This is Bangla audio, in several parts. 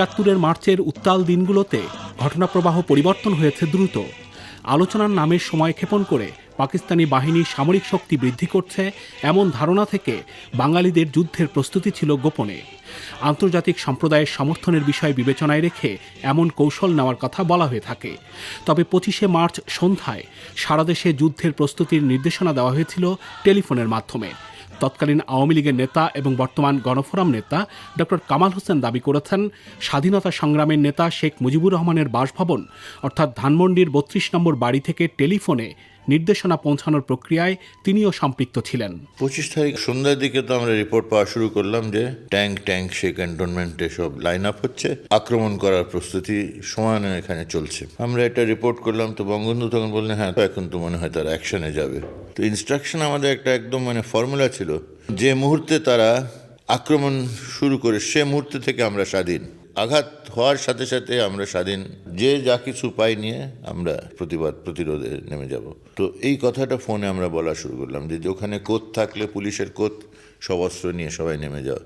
একাত্তরের মার্চের উত্তাল দিনগুলোতে ঘটনাপ্রবাহ পরিবর্তন হয়েছে দ্রুত। আলোচনার নামের সময় ক্ষেপণ করে পাকিস্তানি বাহিনী সামরিক শক্তি বৃদ্ধি করছে এমন ধারণা থেকে বাঙালিদের যুদ্ধের প্রস্তুতি ছিল গোপনে। আন্তর্জাতিক সম্প্রদায়ের সমর্থনের বিষয় বিবেচনায় রেখে এমন কৌশল নেওয়ার কথা বলা হয়ে থাকে। তবে পঁচিশে মার্চ সন্ধ্যায় সারা দেশে যুদ্ধের প্রস্তুতির নির্দেশনা দেওয়া হয়েছিল টেলিফোনের মাধ্যমে। তৎকালীন আওয়ামী লীগের নেতা এবং বর্তমান গণফোরাম নেতা ডক্টর কামাল হোসেন দাবি করেছেন, স্বাধীনতা সংগ্রামের নেতা শেখ মুজিবুর রহমানের বাসভবন, অর্থাৎ ধানমন্ডির বত্রিশ নম্বর বাড়ি থেকে টেলিফোনে নির্দেশনা পৌঁছানোর প্রক্রিয়ায় তিনিও সম্পৃক্ত ছিলেন। পঁচিশ তারিখ সন্ধ্যার দিকে তো আমরা রিপোর্ট পাওয়া শুরু করলাম যে ট্যাঙ্ক ট্যাঙ্ক সে ক্যান্টনমেন্টে সব লাইন আপ হচ্ছে। আক্রমণ করার প্রস্তুতি সমানে এখানে চলছে। আমরা এটা রিপোর্ট করলাম তো বঙ্গবন্ধু তখন বললেন হ্যাঁ এখন তো মনে হয় তারা অ্যাকশনে যাবে। তো ইনস্ট্রাকশন আমাদের একটা একদম মানে ফর্মুলা ছিল যে মুহূর্তে তারা আক্রমণ শুরু করে সে মুহূর্তে থেকে আমরা স্বাধীন। আঘাত হওয়ার সাথে সাথে আমরা স্বাধীন। যে যা কিছু পাই নিয়ে আমরা প্রতিবাদ, প্রতিরোধে নেমে যাব। তো এই কথাটা ফোনে আমরা বলা শুরু করলাম যে ওখানে কোত থাকলে পুলিশের কোত, সব অস্ত্র নিয়ে সবাই নেমে যাও।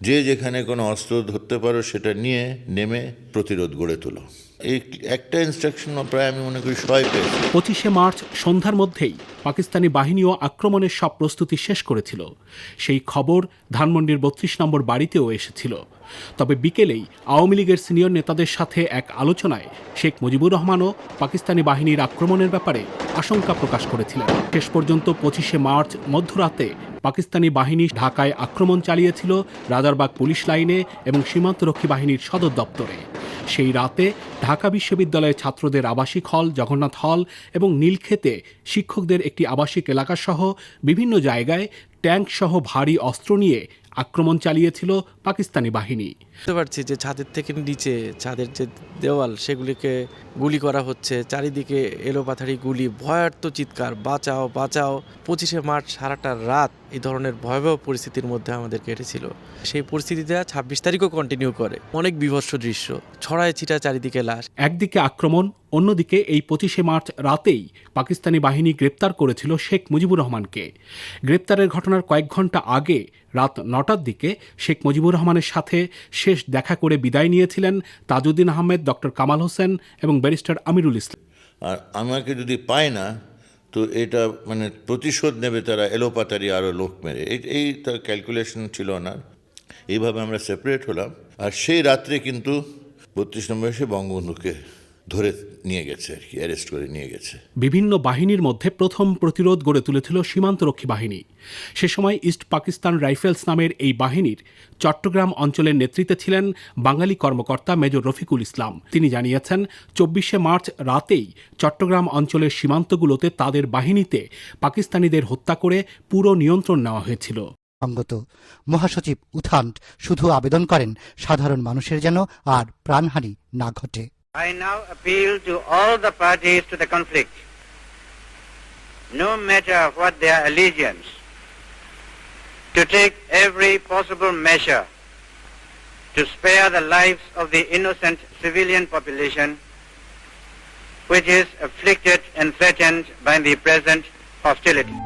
যে যেখানে কোনো অস্ত্র ধরতে পারো সেটা নিয়ে নেমে প্রতিরোধ গড়ে তোলো। এই একটা ইনস্ট্রাকশন প্রায় আমি মনে করি সবাই পেয়েছি। পঁচিশে মার্চ সন্ধ্যার মধ্যেই পাকিস্তানি বাহিনীও আক্রমণের সব প্রস্তুতি শেষ করেছিল। সেই খবর ধানমন্ডির বত্রিশ নম্বর বাড়িতেও এসেছিল। তবে বিকেলেই আওয়ামী লীগের সিনিয়র নেতাদের সাথে এক আলোচনায় শেখ মুজিবুর রহমানও পাকিস্তানি বাহিনীর আক্রমণের ব্যাপারে আশঙ্কা প্রকাশ করেছিলেন। শেষ পর্যন্ত পঁচিশে মার্চ মধ্যরাতে পাকিস্তানি বাহিনী ঢাকায় আক্রমণ চালিয়েছিল রাজারবাগ পুলিশ লাইনে এবং সীমান্তরক্ষী বাহিনীর সদর দপ্তরে। সেই রাতে ঢাকা বিশ্ববিদ্যালয়ের ছাত্রদের আবাসিক হল, জগন্নাথ হল এবং নীলক্ষেতে শিক্ষকদের একটি আবাসিক এলাকাসহ বিভিন্ন জায়গায় ট্যাঙ্ক সহ ভারী অস্ত্র নিয়ে আক্রমণ চালিয়েছিল পাকিস্তানি বাহিনী। বুঝতে পারছি যে ছাদের থেকে নিচে, ছাদের যে দেওয়াল সেগুলিকে গুলি করা হচ্ছে, চারিদিকে এলোপাথারি গুলি ভয়ার্থ চিৎকার, বাঁচাও বাঁচাও। পঁচিশে মার্চ সারাটা রাত এই ধরনের ভয়াবহ পরিস্থিতির মধ্যে আমাদের কেটেছিল। সেই পরিস্থিতিটা ছাব্বিশ তারিখও কন্টিনিউ করে। অনেক বিভৎস দৃশ্য ছড়ায় ছিটা চারিদিকে লাশ। একদিকে আক্রমণ অন্যদিকে এই পঁচিশে মার্চ রাতেই পাকিস্তানি বাহিনী গ্রেপ্তার করেছিল শেখ মুজিবুর রহমানকে। গ্রেপ্তারের ঘটনার কয়েক ঘণ্টা আগে রাত নটার দিকে শেখ মুজিবুর রহমানের সাথে শেষ দেখা করে বিদায় নিয়েছিলেন তাজউদ্দিন আহমেদ ডক্টর কামাল হোসেন এবং ব্যারিস্টার আমিরুল ইসলাম। আর আমাকে যদি পায় না তো এটা মানে প্রতিশোধ নেবে তারা, এলোপাতারি আরও লোক মেরে। এই- তার ক্যালকুলেশন ছিল না। এইভাবে আমরা সেপারেট হলাম। আর সেই রাত্রে কিন্তু বত্রিশ নম্বর এসে বঙ্গবন্ধুকে ধরে নিয়ে গেছে আর কি অ্যারেস্ট করে নিয়ে গেছে। বিভিন্ন বাহিনীর মধ্যে প্রথম প্রতিরোধ গড়ে তুলেছিল সীমান্তরক্ষী বাহিনী। সে সময় ইস্ট পাকিস্তান রাইফেলস নামের এই বাহিনীর চট্টগ্রাম অঞ্চলের নেতৃত্বে ছিলেন বাঙালি কর্মকর্তা মেজর রফিকুল ইসলাম। তিনি জানিয়েছেন চব্বিশে মার্চ রাতেই চট্টগ্রাম অঞ্চলের সীমান্তগুলোতে তাদের বাহিনীতে পাকিস্তানিদের হত্যা করে পুরো নিয়ন্ত্রণ নেওয়া হয়েছিল। সঙ্গত মহাসচিব উথান্ট শুধু আবেদন করেন সাধারণ মানুষের যেন আর প্রাণহানি না ঘটে। I now appeal to all the parties to the conflict, no matter what their allegiance, to take every possible measure to spare the lives of the innocent civilian population which is afflicted and threatened by the present hostility.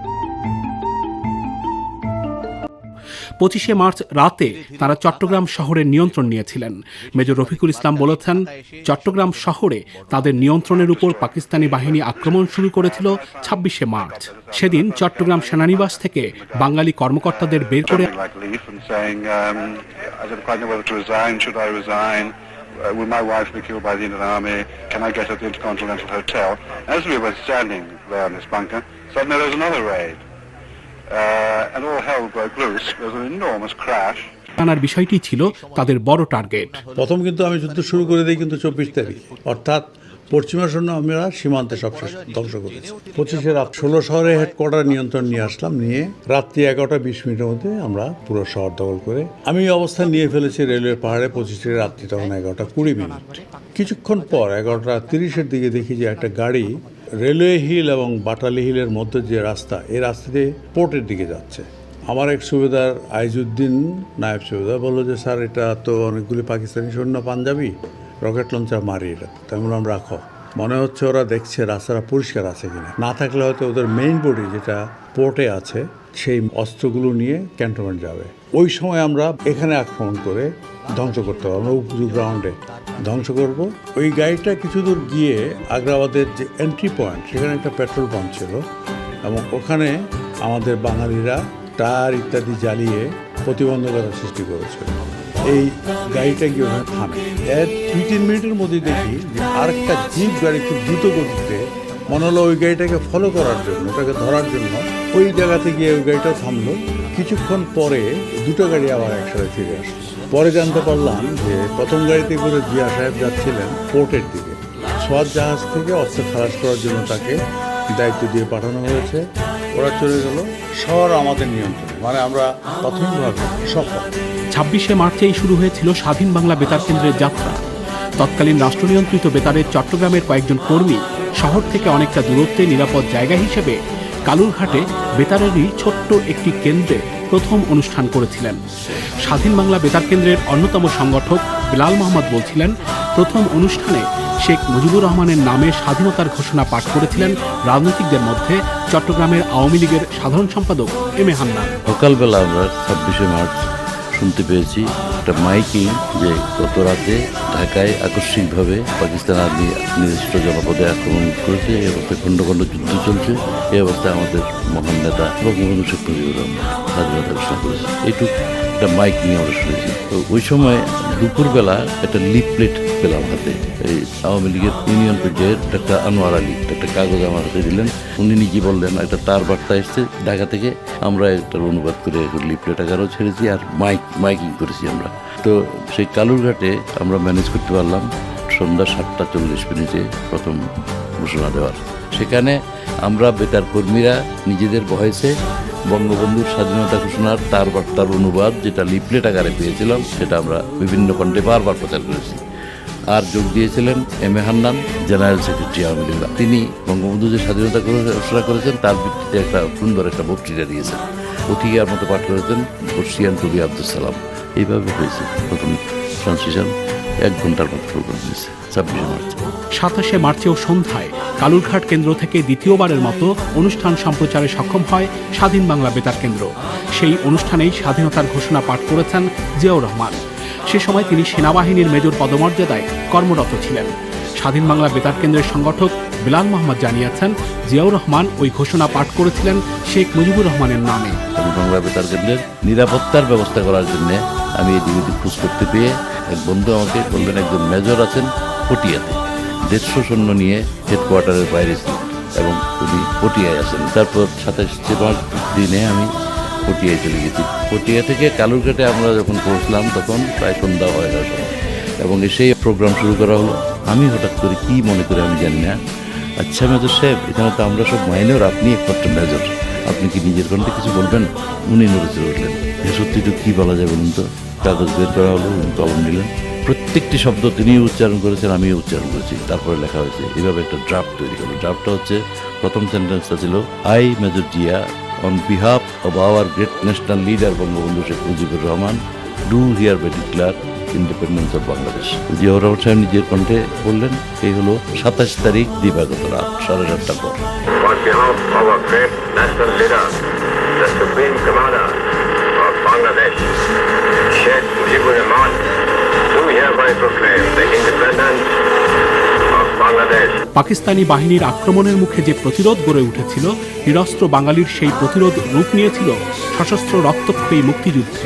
পঁচিশে মার্চ রাতে তারা চট্টগ্রাম শহরের নিয়ন্ত্রণ নিয়েছিলেন। মেজর রফিকুল ইসলাম বলেছেন, চট্টগ্রাম শহরে তাদের নিয়ন্ত্রণের উপর পাকিস্তানি বাহিনী আক্রমণ শুরু করেছিল ছাব্বিশে মার্চ। সেদিন চট্টগ্রাম সেনানিবাস থেকে বাঙালি কর্মকর্তাদের বের করে Suddenly there was another raid. আনার বিষয়টি ছিল তাদের বড় টার্গেট। প্রথম কিন্তু আমি যুদ্ধ শুরু করে দিই কিন্তু চব্বিশ তারিখ। অর্থাৎ পশ্চিমা সৈন্য আমরা সীমান্তে সব শেষ ধ্বংস করেছি। পঁচিশে রাত ষোলো শহরে হেডকোয়ার্টার নিয়ন্ত্রণ নিয়ে আসলাম নিয়ে রাত্রি এগারোটা বিশ মিনিটের মধ্যে আমরা পুরো শহর দখল করে আমি অবস্থান নিয়ে ফেলেছি রেলওয়ে পাহাড়ে পঁচিশে রাত্রি তখন এগারোটা কুড়ি মিনিট। কিছুক্ষণ পর এগারোটা তিরিশের দিকে দেখি যে একটা গাড়ি রেলওয়ে হিল এবং বাটালি হিলের মধ্যে যে রাস্তা, এই রাস্তা দিয়ে পোর্টের দিকে যাচ্ছে। আমার এক সুবেদার আইজুদ্দিন নায়েব সুবেদার বলল যে, স্যার, এটা তো অনেকগুলি পাকিস্তানি সৈন্য পাঞ্জাবি, রকেট লঞ্চার মারি এটা। তাই বললাম রাখো। মনে হচ্ছে ওরা দেখছে রাস্তাটা পরিষ্কার আছে কিনা। না থাকলে হয়তো ওদের মেইন বডি যেটা পোর্টে আছে, সেই অস্ত্রগুলো নিয়ে ক্যান্টনমেন্ট যাবে। ওই সময় আমরা এখানে আক্রমণ করে ধ্বংস করতে পারব, আমরা গ্রাউন্ডে ধ্বংস করব। ওই গাড়িটা কিছু দূর গিয়ে আগ্রাবাদের যে এন্ট্রি পয়েন্ট সেখানে একটা পেট্রোল পাম্প ছিল এবং ওখানে আমাদের বাঙালিরা টায়ার ইত্যাদি জ্বালিয়ে প্রতিবন্ধকতা সৃষ্টি করেছিল এই গাড়িটা গিয়ে ওখানে থামে। এর দুই তিন মিনিটের মধ্যে দেখি যে আরেকটা জিপ গাড়ি খুব দ্রুত গতিতে মনে হলো ওই গাড়িটাকে ফলো করার জন্য, ওটাকে ধরার জন্য। ওই জায়গাতে গিয়ে ওই গাড়িটা থামলো। কিছুক্ষণ পরে দুটো গাড়ি আবার একসাথে ফিরে আসলো। পরে জানতে পারলাম যে প্রথম গাড়িতে করে জিয়া সাহেব যাচ্ছিলেন পোর্টের দিকে। সোয়াদ জাহাজ থেকে অস্ত্র খালাস করার জন্য তাকে দায়িত্ব দিয়ে পাঠানো হয়েছে। ওরা চলে গেল শহর আমাদের নিয়ন্ত্রণে। মানে আমরা প্রাথমিকভাবে সফল ছাব্বিশে মার্চেই শুরু হয়েছিল স্বাধীন বাংলা বেতার কেন্দ্রের যাত্রা। তৎকালীন রাষ্ট্রনিয়ন্ত্রিত বেতারের চট্টগ্রামের কয়েকজন কর্মী শহর থেকে অনেকটা দূরত্বে নিরাপদ জায়গা হিসেবে কালুরঘাটে বেতারেরই ছোট্ট একটি কেন্দ্রে প্রথম অনুষ্ঠান করেছিলেন। স্বাধীন বাংলা বেতার কেন্দ্রের অন্যতম সংগঠক বিলাল মোহাম্মদ বলছিলেন, প্রথম অনুষ্ঠানে শেখ মুজিবুর রহমানের নামে স্বাধীনতার ঘোষণা পাঠ করেছিলেন রাজনৈতিকদের মধ্যে চট্টগ্রামের আওয়ামী লীগের সাধারণ সম্পাদক এম এ হান্না সকালবেলা আমরা ছাব্বিশে মার্চ শুনতে পেয়েছি একটা মাইকিং যে গত রাতে ঢাকায় আকস্মিকভাবে পাকিস্তান আর্মি নির্দিষ্ট জনপদে আক্রমণ করেছে এই অবস্থায় খণ্ড খণ্ড যুদ্ধ চলছে। এই অবস্থায় আমাদের মহান নেতা বঙ্গবন্ধু শেখ মুজিবুর রহমান স্বাধীনতা ঘোষণা করেছে এইটুকু একটা মাইকিং আমরা শুনেছি। তো ওই সময় দুপুরবেলা একটা লিপলেট পেলাম হাতে। এই আওয়ামী লীগের ইউনিয়ন পর্যায়ের একটা আনোয়ার আলী। একটা কাগজ আমার হাতে দিলেন। উনি নিজে বললেন একটা তার বার্তা এসছে ঢাকা থেকে। আমরা এটার অনুবাদ করে লিপলেট আকারও ছেড়েছি আর মাইক, মাইকিং করেছি আমরা। তো সেই কালুরঘাটে আমরা ম্যানেজ করতে পারলাম সন্ধ্যা সাতটা চল্লিশ মিনিটে প্রথম ঘোষণা দেওয়ার। সেখানে আমরা বেতার কর্মীরা নিজেদের ভয়েসে বঙ্গবন্ধুর স্বাধীনতা ঘোষণার তার বার্তার অনুবাদ, যেটা লিপলেট আকারে পেয়েছিলাম, সেটা আমরা বিভিন্ন কণ্ঠে বারবার প্রচার করেছি। আর যোগ দিয়েছিলেন M A Hannan, general secretary Awami League. তিনি বঙ্গবন্ধু যে স্বাধীনতা ঘোষণা করেছেন, তার ভিত্তিতে একটা সুন্দর একটা বক্তৃতা দিয়েছেন। অতিকার মতো পাঠ করেছেন বর্ষিয়ান কবি আব্দুল সালাম। এইভাবে হয়েছে প্রথম ট্রান্সমিশন এক ঘণ্টার মতো প্রোগ্রাম হয়েছে, ছাব্বিশে মার্চ। সাতাশে মার্চেও সন্ধ্যায় কালুরঘাট কেন্দ্র থেকে দ্বিতীয়বারের মতো অনুষ্ঠান সম্প্রচারে সক্ষম হয় স্বাধীন বাংলা বেতার কেন্দ্র। সেই অনুষ্ঠানেই স্বাধীনতার ঘোষণা পাঠ করেছেন জিয়াউর রহমান। সে সময় তিনি সেনাবাহিনীর মেজর পদমর্যাদায় কর্মরত ছিলেন। স্বাধীন বাংলা বেতার কেন্দ্রের সংগঠক বিলাল মোহাম্মদ জানিয়েছেন, জিয়াউর রহমান ওই ঘোষণা পাঠ করেছিলেন শেখ মুজিবুর রহমানের নামে। বাংলা বেতার কেন্দ্রের নিরাপত্তার ব্যবস্থা করার জন্য আমি এদিক ওদিক খোঁজ করতে পেয়ে এক বন্ধু আমাকে বললেন, একজন মেজর আছেন পটিয়াতে, দেড়শো সৈন্য নিয়ে হেডকোয়ার্টারের বাইরে ছিলেন এবং উনি পটিয়ায় আছেন। তারপর সাতাশে দিনে আমি পটিয়ায় চলে গেছি। পটিয়া থেকে কালুরঘাটে আমরা যখন পৌঁছলাম তখন প্রায় সন্ধ্যা হয়ে সময় এবং এসেই প্রোগ্রাম শুরু করা হলো। আমি হঠাৎ করে কি মনে করে আমি জানি না। আচ্ছা মেজর সাহেব, এখানে তো আমরা সব মাইনর, আপনি একমাত্র মেজর। আপনি কি নিজের কণ্ঠে কিছু বলবেন? উনি নড়েছে উঠলেন। সত্যি তো কী বলা যায় বলুন তো? কাগজ বের করা হলো, উনি কলম নিলেন। প্রত্যেকটি শব্দ তিনি উচ্চারণ করেছেন, আমিও উচ্চারণ করেছি। তারপরে লেখা হয়েছে এইভাবে একটা ড্রাফট তৈরি হলো। ড্রাফটটা হচ্ছে, প্রথম সেন্টেন্সটা ছিল I major Zia on behalf of our great national leader Bangabandhu Sheikh Mujibur Rahman do hereby declare independence of Bangladesh Ziaur Rahman সাহেব নিজের কণ্ঠে বললেন এই হলো সাতাশ তারিখ দিবাগত রাত সাড়ে সাতটার পর Sheikh Mujibur Rahman, do hereby proclaim the independence. Pakistani বাহিনীর আক্রমণের মুখে যে প্রতিরোধ গড়ে উঠেছিল নিরস্ত্র বাঙালির সেই প্রতিরোধ রূপ নিয়েছিল সশস্ত্র রক্তক্ষয়ী মুক্তিযুদ্ধে।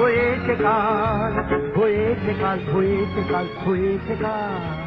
হয়েছে কাল হয়েছে কাল হয়েছে কাল হয়েছে কাল।